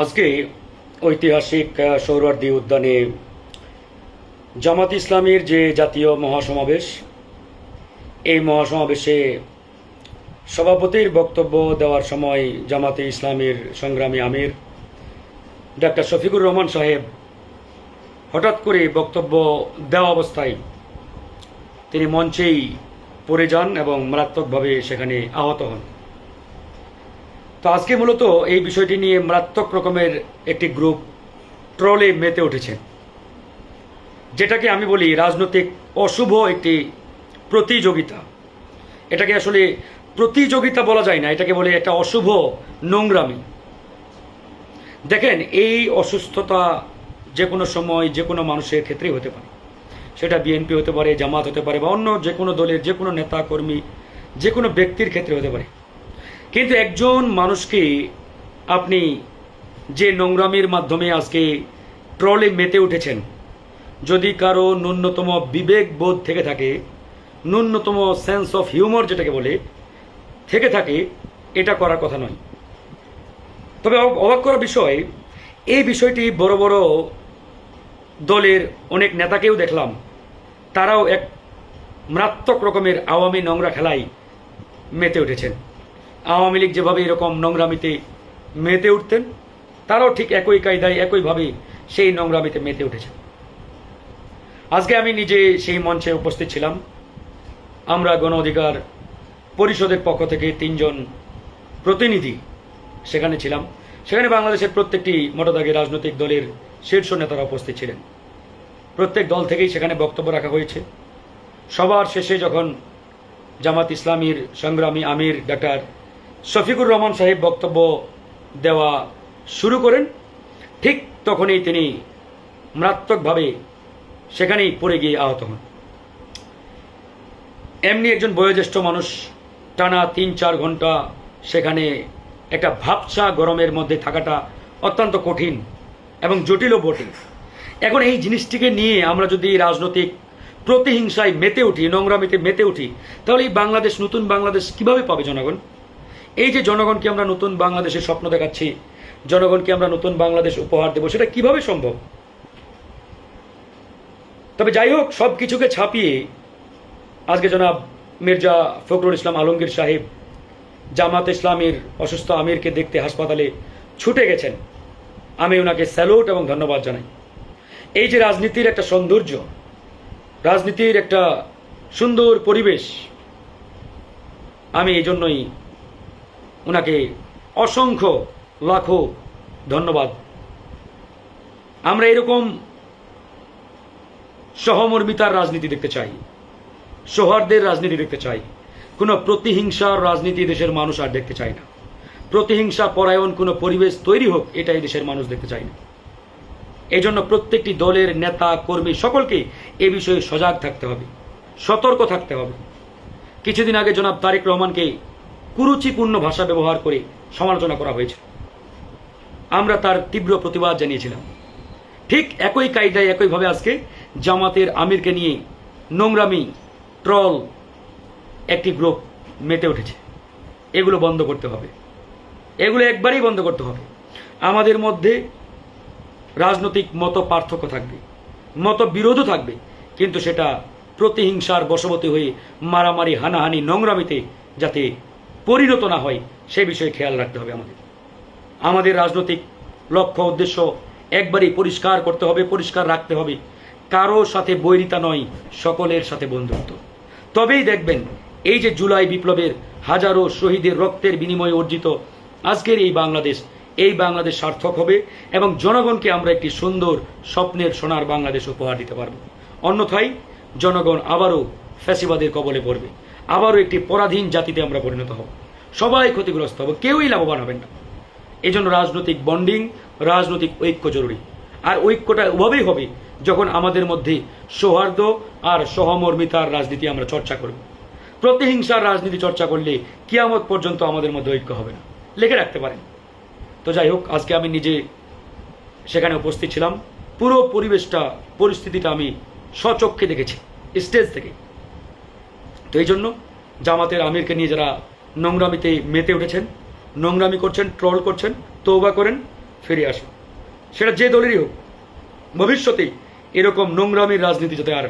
আজকে ঐতিহাসিক সৌরার্দি উদ্যানে জামাত ইসলামীর যে জাতীয় মহাসমাবেশ, এই মহাসমাবেশে সভাপতির বক্তব্য দেওয়ার সময় জামাতে ইসলামীর সংগ্রামী আমির, ডাক্তার শফিকুর রহমান সাহেব হঠাৎ করে বক্তব্য দেওয়া অবস্থায় তিনি মঞ্চেই পড়ে যান এবং মারাত্মকভাবে সেখানে আহত হন। তো আজকে মূলত এই বিষয়টি নিয়ে মারাত্মক রকমের একটি গ্রুপ ট্রলে মেতে উঠেছে। যেটাকে আমি বলি রাজনৈতিক অশুভ একটি প্রতিযোগিতা। এটাকে আসলে প্রতিযোগিতা বলা যায় না, এটাকে বলে একটা অশুভ নোংরামি। দেখেন, এই অসুস্থতা যে কোনো সময় যে কোনো মানুষের ক্ষেত্রেই হতে পারে। সেটা বিএনপি হতে পারে, জামাত হতে পারে বা অন্য যে কোনো দলের যে কোনো নেতা, কর্মী যে কোনো ব্যক্তির ক্ষেত্রে হতে পারে। কিন্তু একজন মানুষকে আপনি যে নোংরামির মাধ্যমে আজকে ট্রলে মেতে উঠেছেন, যদি কারও ন্যূনতম বিবেক বোধ থেকে থাকে, ন্যূনতম সেন্স অফ হিউমার যেটাকে বলে, থেকে থাকে, এটা করার কথা নয়। তবে অব- অবাক করার বিষয়, এই বিষয়টি বড় বড় দলের অনেক নেতাকেও দেখলাম। তারাও এক মারাত্মক রকমের আওয়ামী নোংরা খেলায় মেতে উঠেছেন। আওয়ামী লীগ যেভাবে এরকম নোংরামিতে মেতে উঠতেন, তারাও ঠিক একই কায়দায়, একইভাবে সেই নোংরামিতে মেতে উঠেছেন। আজকে আমি নিজে সেই মঞ্চে উপস্থিত ছিলাম। আমরা গণ অধিকার পরিষদের পক্ষ থেকে তিনজন প্রতিনিধি সেখানে ছিলাম। সেখানে বাংলাদেশের প্রত্যেকটি মোটরদাগী রাজনৈতিক দলের শীর্ষ নেতারা উপস্থিত ছিলেন। প্রত্যেক দল থেকেই সেখানে বক্তব্য রাখা হয়েছে। সবার শেষে যখন জামাত ইসলামীর সংগ্রামী আমির ডাক্তার শফিকুর রহমান সাহেব বক্তব্য দেওয়া শুরু করেন। ঠিক তখনই তিনি মারাত্মকভাবে সেখানেই পড়ে গিয়ে আহত হন। এমনি একজন বয়োজ্যেষ্ঠ মানুষ টানা তিন চার ঘণ্টা সেখানে একটা ভাবসা গরমের মধ্যে থাকাটা অত্যন্ত কঠিন এবং জটিলও বটে। এখন এই জিনিসটিকে নিয়ে আমরা যদি রাজনৈতিক প্রতিহিংসায় মেতে উঠি, নোংরামিতে মেতে উঠি, তাহলে এই বাংলাদেশ, নতুন বাংলাদেশ কীভাবে পাবে জনগণ? এই যে জনগণকে আমরা নতুন বাংলাদেশের স্বপ্ন দেখাচ্ছি, জনগণকে আমরা নতুন বাংলাদেশ উপহার দেবো, সেটা কীভাবে সম্ভব? তবে যাই হোক সব কিছুকে ছাপিয়ে আজকে জনাব মির্জা ফখরুল ইসলাম আলমগীর সাহেব জামাত ইসলামের অসুস্থ আমিরকে দেখতে হাসপাতালে ছুটে গেছেন। আমি ওনাকে স্যালুট এবং ধন্যবাদ জানাই। এই যে রাজনীতির একটা সৌন্দর্য, রাজনীতির একটা সুন্দর পরিবেশ, আমি এই জন্যই ওনাকে অসংখ্য লাখো ধন্যবাদ। আমরা এরকম সহমর্মিতার রাজনীতি দেখতে চাই, সৌহার্দ্যের রাজনীতি দেখতে চাই, কোনো প্রতিহিংসার রাজনীতি দেশের মানুষ আর দেখতে চায় না। প্রতিহিংসা, পরায়ণ, কোনো পরিবেশ তৈরি হোক এটাই দেশের মানুষ দেখতে চায় না। এই জন্য প্রত্যেকটি দলের নেতা, কর্মী সকলকে এ বিষয়ে সজাগ থাকতে হবে, সতর্ক থাকতে হবে। কিছুদিন আগে জনাব তারেক রহমানকে কুরুচিপূর্ণ ভাষা ব্যবহার করে সমালোচনা করা হয়েছে আমরা তার তীব্র প্রতিবাদ জানিয়েছিলাম। ঠিক একই কায়দায়, একইভাবে আজকে জামাতের আমিরকে নিয়ে নোংরামি, ট্রল একটি গ্রুপ মেতে উঠেছে। এগুলো বন্ধ করতে হবে। এগুলো একবারেই বন্ধ করতে হবে। আমাদের মধ্যে রাজনৈতিক মত পার্থক্য থাকবে মত বিরোধও থাকবে, কিন্তু সেটা প্রতিহিংসার বশবতী হয়ে মারামারি, হানাহানি, নোংরামিতে যাতে পরিণত না হয়, সে বিষয়ে খেয়াল রাখতে হবে আমাদের। আমাদের রাজনৈতিক লক্ষ্য, উদ্দেশ্য একবারই পরিষ্কার করতে হবে, পরিষ্কার রাখতে হবে। কারও সাথে বৈরিতা নয়, সকলের সাথে বন্ধুত্ব। তবেই দেখবেন, এই যে জুলাই বিপ্লবের হাজারো শহীদের রক্তের বিনিময়ে অর্জিত আজকের এই বাংলাদেশ এই বাংলাদেশ সার্থক হবে এবং জনগণকে আমরা একটি সুন্দর স্বপ্নের সোনার বাংলাদেশ উপহার দিতে পারব। অন্যথায় জনগণ আবারও ফ্যাসিবাদের কবলে পড়বে। আবারও একটি পরাধীন জাতিতে আমরা পরিণত হব। সবাই ক্ষতিগ্রস্ত হব, কেউই লাভবান হবেন না। এই জন্য রাজনৈতিক বন্ডিং, রাজনৈতিক ঐক্য জরুরি। আর ঐক্যটা ওভাবেই হবে যখন আমাদের মধ্যে সৌহার্দ্য আর সহমর্মিতার রাজনীতি আমরা চর্চা করব। প্রতিহিংসার রাজনীতি চর্চা করলে কিয়ামত পর্যন্ত আমাদের মধ্যে ঐক্য হবে না। লিখে রাখতে পারেন। তো যাই হোক, আজকে আমি নিজে সেখানে উপস্থিত ছিলাম। পুরো পরিবেশটা, পরিস্থিতিটা আমি স্বচক্ষে দেখেছি, স্টেজ থেকে। তো এই জন্য জামাতের আমিরকে নিয়ে যারা নোংরামিতে মেতে উঠেছেন, নোংরামি করছেন, ট্রল করছেন তৌবা করেন, ফিরে আসুক সেটা যে দলেরই হোক ভবিষ্যতে এরকম নোংরামির রাজনীতি যাতে আর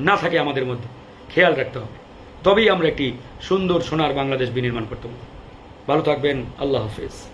না থাকে আমাদের মধ্যে, খেয়াল রাখতে হবে। তবেই আমরা একটি সুন্দর সোনার বাংলাদেশ বিনির্মাণ করতে পারব। ভালো থাকবেন, আল্লাহ হাফেজ।